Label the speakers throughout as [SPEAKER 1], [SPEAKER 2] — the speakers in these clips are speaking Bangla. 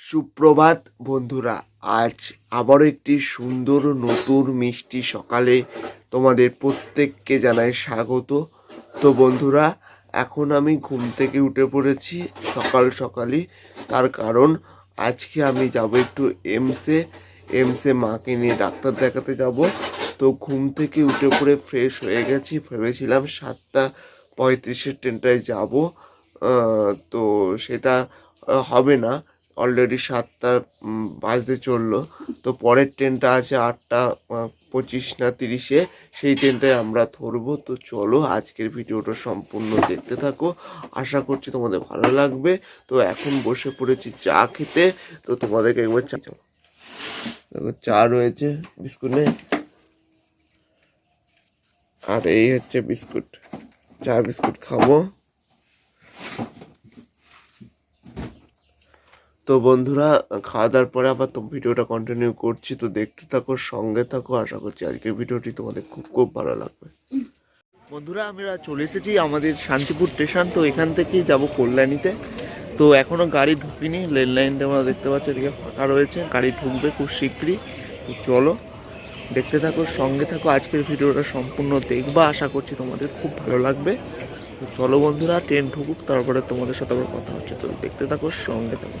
[SPEAKER 1] সুপ্রভাত বন্ধুরা, আজ আবারও একটি সুন্দর নতুন মিষ্টি সকালে তোমাদের প্রত্যেককে জানাই স্বাগত। তো বন্ধুরা, এখন আমি ঘুম থেকে উঠে পড়েছি সকাল সকালই। তার কারণ, আজকে আমি যাব একটু এমসে এমসে মাকে নিয়ে ডাক্তার দেখাতে যাব। তো ঘুম থেকে উঠে পড়ে ফ্রেশ হয়ে গেছি, ভেবেছিলাম সাতটা পঁয়ত্রিশের ট্রেনটায় যাব। তো সেটা হবে না। অলরেডি সাতটা বাজতে চলল। তো পরের ট্রেনটা আছে আটটা পঁচিশ না তিরিশে। সেই ট্রেনটায় আমরা ধরবো। তো চলো আজকের ভিডিওটা সম্পূর্ণ দেখতে থাকো। আশা করছি তোমাদের ভালো লাগবে। তো এখন বসে পড়েছি চা খেতে। তো তোমাদেরকে একবার চা চলো দেখো চা রয়েছে, বিস্কুট আর এই হচ্ছে বিস্কুট। চা, বিস্কুট খাব। তো বন্ধুরা খাওয়া দাওয়ার পরে আবার তো ভিডিওটা কন্টিনিউ করছি, তো দেখতে থাকো, সঙ্গে থাকো। আশা করছি আজকের ভিডিওটি তোমাদের খুব খুব ভালো লাগবে। বন্ধুরা, আমরা চলে এসেছি আমাদের শান্তিপুর স্টেশন, তো এখান থেকেই যাব কল্যাণীতে। তো এখনও গাড়ি ঢুকিনি রেল লাইনটা আমরা দেখতে পাচ্ছি, এদিকে ফাঁকা রয়েছে, গাড়ি ঢুকবে খুব শীঘ্রই। তো চলো, দেখতে থাকো, সঙ্গে থাকো, আজকের ভিডিওটা সম্পূর্ণ দেখবা, আশা করছি তোমাদের খুব ভালো লাগবে। তো চলো বন্ধুরা, ট্রেন ঢুকুক, তারপরে তোমাদের সাথে আবার কথা হচ্ছে, তো দেখতে থাকো, সঙ্গে থাকো।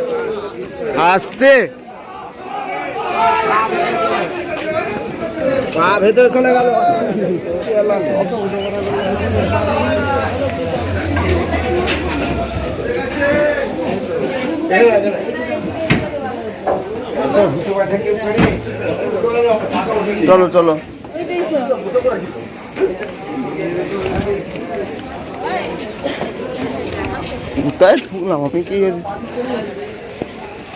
[SPEAKER 1] আসতে।
[SPEAKER 2] পা ভেতরে চলে গেল?
[SPEAKER 1] চলো চলো। কোথায় ঢুকলাম আমি কি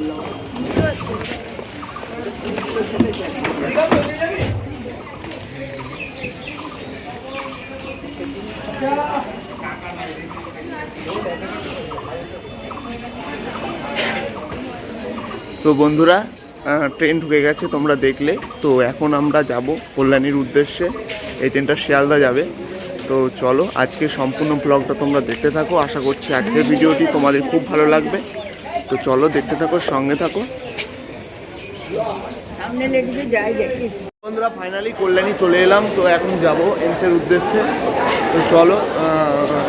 [SPEAKER 1] তো বন্ধুরা ট্রেন ঢুকে গেছে, তোমরা দেখলে। তো এখন আমরা যাব কল্যাণীর উদ্দেশ্যে। এই ট্রেনটা শিয়ালদা যাবে। তো চলো, আজকে সম্পূর্ণ ব্লগটা তোমরা দেখতে থাকো। আশা করছি আজকের ভিডিওটি তোমাদের খুব ভালো লাগবে। তো চলো দেখতে থাকো সঙ্গে থাকো।
[SPEAKER 3] সামনে লেডিজে যাই দেখি।
[SPEAKER 1] বন্ধুরা ফাইনালি কল্যাণী চলে এলাম তো এখন যাব এমসের উদ্দেশ্যে। তো চলো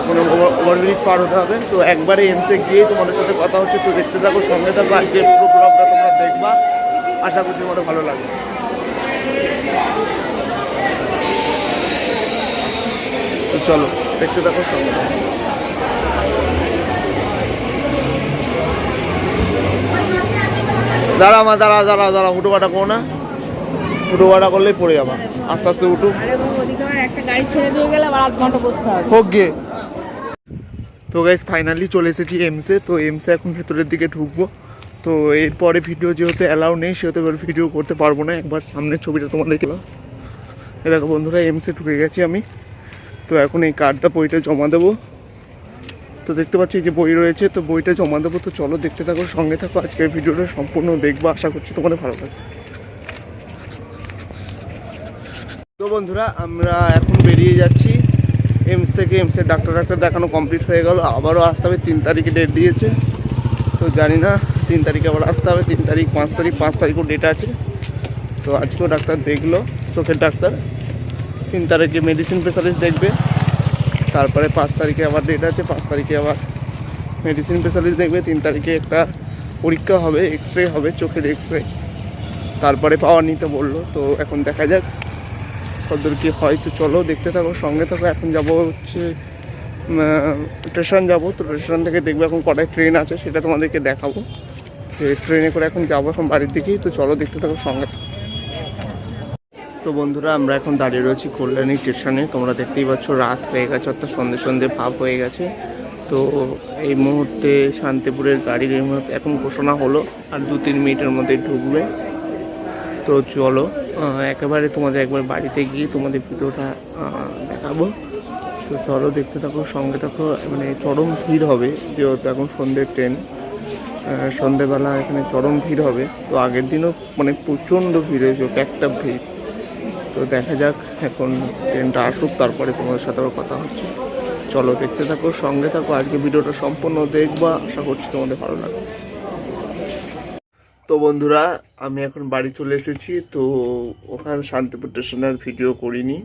[SPEAKER 1] কোনো ওভারব্রিজ পার হতে হবে। তো একবারে এমসে গিয়ে তোমাদের সাথে কথা হচ্ছে তো দেখতে থাকো সঙ্গে থাকো। আজকে পুরো ব্লগটা তোমরা দেখবা। আশা করছি তোমাদের ভালো লাগবে। তো চলো দেখতে থাকো সঙ্গে দাঁড়া মা দাঁড়া দাঁড়া দাঁড়া হুটো কাটা করো না। হুটো কাটা করলেই পড়ে যাবা। আস্তে আস্তে উঠু।
[SPEAKER 3] গেলে
[SPEAKER 1] হোক গে। তো গাইজ ফাইনালি চলে এসেছি এমসে তো এমসে এখন ভেতরের দিকে ঢুকবো। তো এরপরে ভিডিও যেহেতু অ্যালাউ নেই সেহেতু এবার ভিডিও করতে পারব না। একবার সামনের ছবিটা তোমাদের গেলাম এরকম বন্ধুরা এমসে ঢুকে গেছি আমি। তো এখন এই কার্ডটা বইটা জমা দেবো। তো দেখতে পাচ্ছি যে বই রয়েছে, তো বইটা জমা দেবো। তো চলো দেখতে থাকো, সঙ্গে থাকো। আজকের ভিডিওটা সম্পূর্ণ দেখব, আশা করছি তোমাদের ভালো লাগবে। তো বন্ধুরা, আমরা এখন বেরিয়ে যাচ্ছি। এমস থেকে এমসের ডাক্তার ডাক্তার দেখানো কমপ্লিট হয়ে গেল। আবারও আসতে হবে, তিন তারিখে ডেট দিয়েছে। তো জানি না, তিন তারিখে আবার আসতে হবে, তিন তারিখ, পাঁচ তারিখ, পাঁচ তারিখও ডেট আছে। তো আজকেও ডাক্তার দেখল, চোখের ডাক্তার। তিন তারিখে মেডিসিন স্পেশালিস্ট দেখবে। তারপরে পাঁচ তারিখে আবার ডেট আছে, পাঁচ তারিখে আবার মেডিসিন স্পেশালিস্ট দেখবে, তিন তারিখে একটা পরীক্ষা হবে এক্স রে হবে, চোখের এক্স রে তারপরে পাওয়ার নিতে বলল, তো এখন দেখা যাক কতদূর কি হয়। তো চলো দেখতে থাকো, সঙ্গে থাকো, এখন যাব হচ্ছে স্টেশন যাব। তো স্টেশন থেকে দেখব এখন কটায় ট্রেন আছে, সেটা তোমাদেরকে দেখাবো। ট্রেনে করে এখন যাব এখন বাড়ির দিকেই। তো চলো দেখতে থাকো সঙ্গে। থাকো। তো বন্ধুরা আমরা এখন দাঁড়িয়ে রয়েছি কল্যাণী স্টেশনে। তোমরা দেখতেই পাচ্ছ রাত হয়ে গেছে অর্থাৎ সন্ধে সন্ধে ভাব হয়ে গেছে। তো এই মুহূর্তে শান্তিপুরের গাড়ির এই মুহূর্তে এখন ঘোষণা হলো আর দু তিন মিনিটের মধ্যে ঢুকবে। তো চলো একেবারে তোমাদের একবার বাড়িতে গিয়ে তোমাদের ভিডিওটা দেখাবো। তো চলো দেখতে থাকো সঙ্গে থাকো। মানে চরম ভিড় হবে যেহেতু এখন সন্ধ্যের ট্রেন। আহ, সন্ধেবেলা এখানে চরম ভিড় হবে। তো আগের দিনও মানে প্রচণ্ড ভিড় হয়েছিল একটা ভিড়। তো দেখা যাক, এখন ট্রেনটা আসুক, তারপরে তোমাদের সাথে আবার কথা হচ্ছে। চলো, দেখতে থাকো, সঙ্গে থাকো, আজকে ভিডিওটা সম্পূর্ণ দেখবা, আশা করছি তোমাদের ভালো লাগবে। তো বন্ধুরা, আমি এখন বাড়ি চলে এসেছি, তো ওখানে শান্তিপুর স্টেশনের ভিডিও করিনি।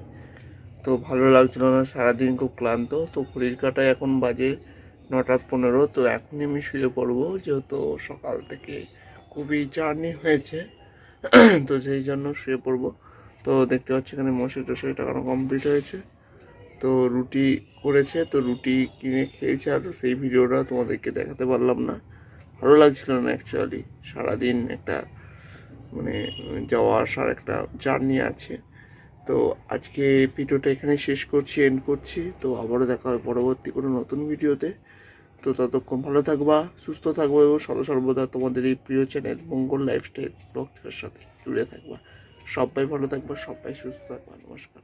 [SPEAKER 1] তো ভালো লাগছিল না, সারাদিন খুব ক্লান্ত। তো ঘড়ির কাটায় এখন বাজে নটা পনেরো, তো এখনই আমি শুয়ে পড়ব, যেহেতু সকাল থেকে খুবই জার্নি হয়েছে। তো সেই জন্য শুয়ে পড়ব। তো দেখতে পাচ্ছি এখানে মশাই টশাই টাকানো কমপ্লিট হয়েছে। তো রুটি করেছে, তো রুটি কিনে খেয়েছে আর সেই ভিডিওটা তোমাদেরকে দেখাতে পারলাম না। ভালো লাগছিল না অ্যাকচুয়ালি সারাদিন একটা মানে যাওয়া আসার একটা জার্নি আছে। তো আজকে ভিডিওটা এখানে শেষ করছি এন্ড করছি। তো আবারও দেখা হবে পরবর্তী কোনো নতুন ভিডিওতে। তো ততক্ষণ ভালো থাকবা, সুস্থ থাকব এবং সদা সর্বদা তোমাদের এই প্রিয় চ্যানেল মঙ্গল লাইফস্টাইল ব্লগের সাথে জুড়ে থাকবা। সবাই ভালো থাকব সবাই সুস্থ থাকবা নমস্কার।